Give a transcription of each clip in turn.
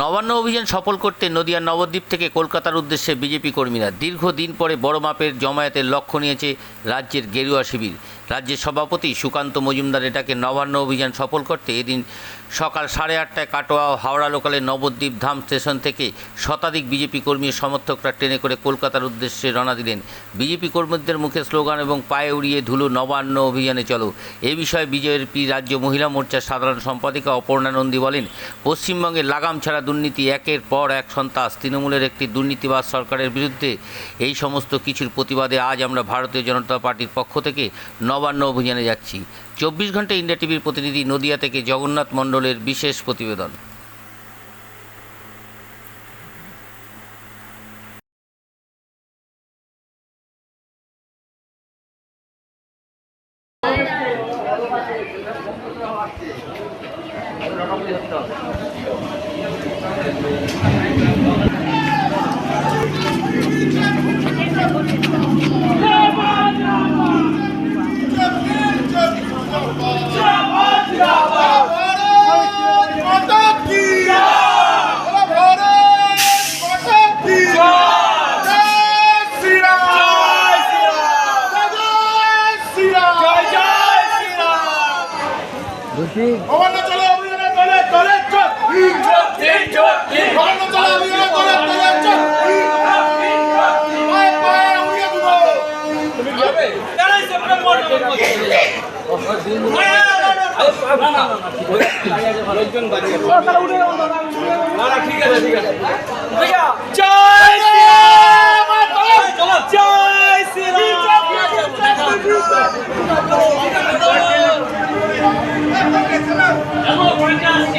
নবান্ন অভিযান সফল করতে নদিয়ার নবদ্বীপ থেকে কলকাতার উদ্দেশ্যে বিজেপি কর্মীরা দীর্ঘদিন পরে বড় মাপের জমায়েতের লক্ষ্য নিয়েছে রাজ্যের গেরুয়া শিবির। রাজ্যের সভাপতি সুকান্ত মজুমদার এটাকে নবান্ন অভিযান সফল করতে এদিন সকাল সাড়ে আটটায় কাটোয়া ও হাওড়া লোকালে নবদ্বীপ ধাম স্টেশন থেকে শতাধিক বিজেপি কর্মী সমর্থকরা ট্রেনে করে কলকাতার উদ্দেশ্যে রওনা দিলেন। বিজেপি কর্মীদের মুখে স্লোগান এবং পায়ে উড়িয়ে ধুলো নবান্ন অভিযানে চলো। এ বিষয়ে বিজেপি রাজ্য মহিলা মোর্চার সাধারণ সম্পাদিকা অপর্ণা নন্দী বলেন, পশ্চিমবঙ্গে লাগাম ছাড়া দুর্নীতি একের পর এক সন্ত্রাস। তৃণমূলের একটি দুর্নীতিবাজ সরকারের বিরুদ্ধে এই সমস্ত কিছুর প্রতিবাদে আজ আমরা ভারতীয় জনতা পার্টির পক্ষ থেকে নবান্ন অভিযানে যাচ্ছি। চব্বিশ ঘণ্টা ইন্ডিয়া টিভির প্রতিনিধি নদিয়া থেকে জগন্নাথ মণ্ডলের বিশেষ প্রতিবেদন। ভবান্ন আছে ঠিক চলে চলে চল ভবান্ন চলো অভিযানে চলে চলে চল পায়ে পায়ে উড়িয়ে দেবো জয় শ্রীরাম জয়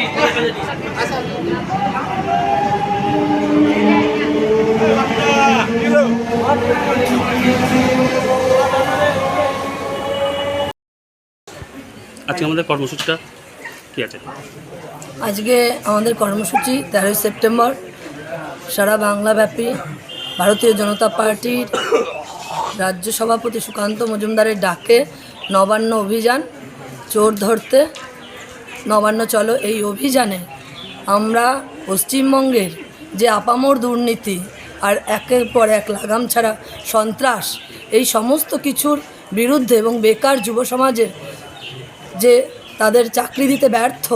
আজকে আমাদের কর্মসূচিটা কি আছে? আজকে আমাদের কর্মসূচি তেরোই সেপ্টেম্বর। সারা বাংলাব্যাপী ভারতীয় জনতা পার্টির রাজ্য সভাপতি সুকান্ত মজুমদারের ডাকে নবান্ন অভিযান, চোর ধরতে নবান্ন, চলো এই অভিযানে। আমরা পশ্চিমবঙ্গের যে আপামর দুর্নীতি আর একের পর এক লাগাম ছাড়া সন্ত্রাস, এই সমস্ত কিছুর বিরুদ্ধে এবং বেকার যুব সমাজের যে তাদের চাকরি দিতে ব্যর্থ,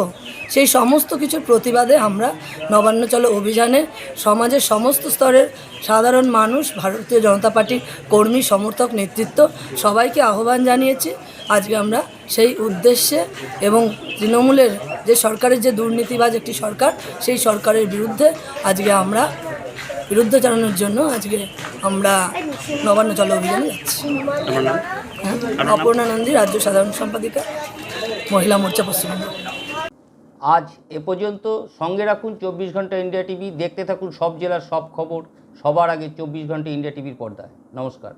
সেই সমস্ত কিছুর প্রতিবাদে আমরা নবান্ন, চলো অভিযানে সমাজের সমস্ত স্তরের সাধারণ মানুষ, ভারতীয় জনতা পার্টির কর্মী, সমর্থক, নেতৃত্ব সবাইকে আহ্বান জানিয়েছি। আজকে আমরা সেই উদ্দেশ্যে এবং তৃণমূলের যে সরকারের যে দুর্নীতিবাজ একটি সরকার সেই সরকারের বিরুদ্ধে আজকে আমরা বিরুদ্ধ চালানোর জন্য আজকে আমরা নবান্ন চলো অভিযানে যাচ্ছি। আমার নাম? হ্যাঁ অপর্ণা নন্দী রাজ্য সাধারণ সম্পাদিকা মহিলা মোর্চা পশ্চিমবঙ্গ। আজ এ পর্যন্ত সঙ্গে রাখুন চব্বিশ ঘণ্টা ইন্ডিয়া টিভি দেখতে থাকুন সব জেলার সব খবর সবার আগে চব্বিশ ঘণ্টা ইন্ডিয়া টিভির পর্দায়। নমস্কার।